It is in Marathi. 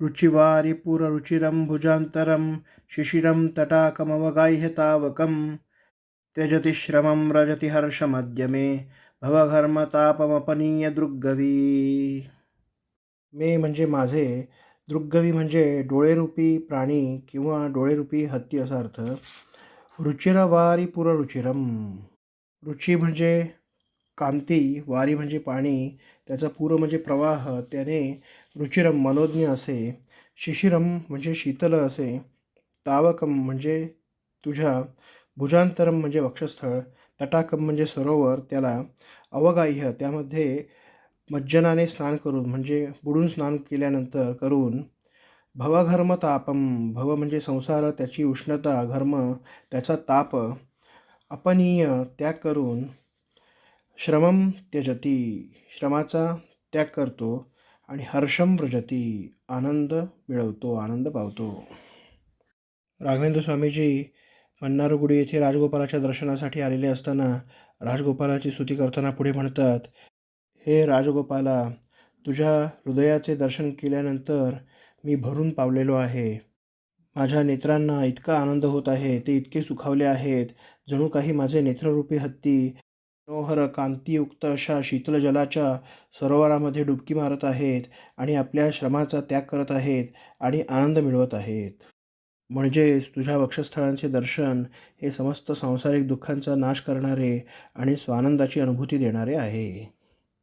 रुचिवारिपुररुचिरं भुजान्तरं शिशिरं तटाकमवगाह्यतावकं त्यजति श्रमं रजति हर्षमद्य मे भवघर्मतापमपनीय दृग्गवी मे म्हणजे माझे दृग्गवी म्हणजे डोळेरूपी प्राणी किंवा डोळेरूपी हत्ती असा अर्थ रुचिरवारी पुररुचिरम। रुची म्हणजे कांती वारी म्हणजे पाणी त्याचा पूर म्हणजे प्रवाह त्याने रुचिरम मनोज्ञ असे शिशिरम म्हणजे शीतल असे तावकम म्हणजे तुझ्या भुजांतरम म्हणजे वक्षस्थळ तटाकम म्हणजे सरोवर त्याला अवगाह्य त्यामध्ये मज्जनाने स्नान करून म्हणजे बुडून स्नान केल्यानंतर करून भवघर्म तापम भव म्हणजे संसार त्याची उष्णता घर्म त्याचा ताप अपनीय त्याग करून श्रमम त्यजती श्रमाचा त्याग करतो आणि हर्षम व्रजती आनंद मिळवतो आनंद पावतो. राघवेंद्र स्वामीजी मन्नारगुडी येथे राजगोपालाच्या दर्शनासाठी आलेले असताना राजगोपालाची स्तुती करताना पुढे म्हणतात हे राजगोपाला तुझ्या हृदयाचे दर्शन केल्यानंतर मी भरून पावलेलो आहे. माझ्या नेत्रांना इतका आनंद होत आहे ते इतके सुखावले आहेत. जणू काही माझे नेत्ररूपी हत्ती मनोहर कांतीयुक्त अशा शीतलजलाच्या सरोवरामध्ये डुबकी मारत आहेत आणि आपल्या श्रमाचा त्याग करत आहेत आणि आनंद मिळवत आहेत. म्हणजेच तुझ्या वक्षस्थळांचे दर्शन हे समस्त सांसारिक दुःखांचा नाश करणारे आणि स्वानंदाची अनुभूती देणारे आहे.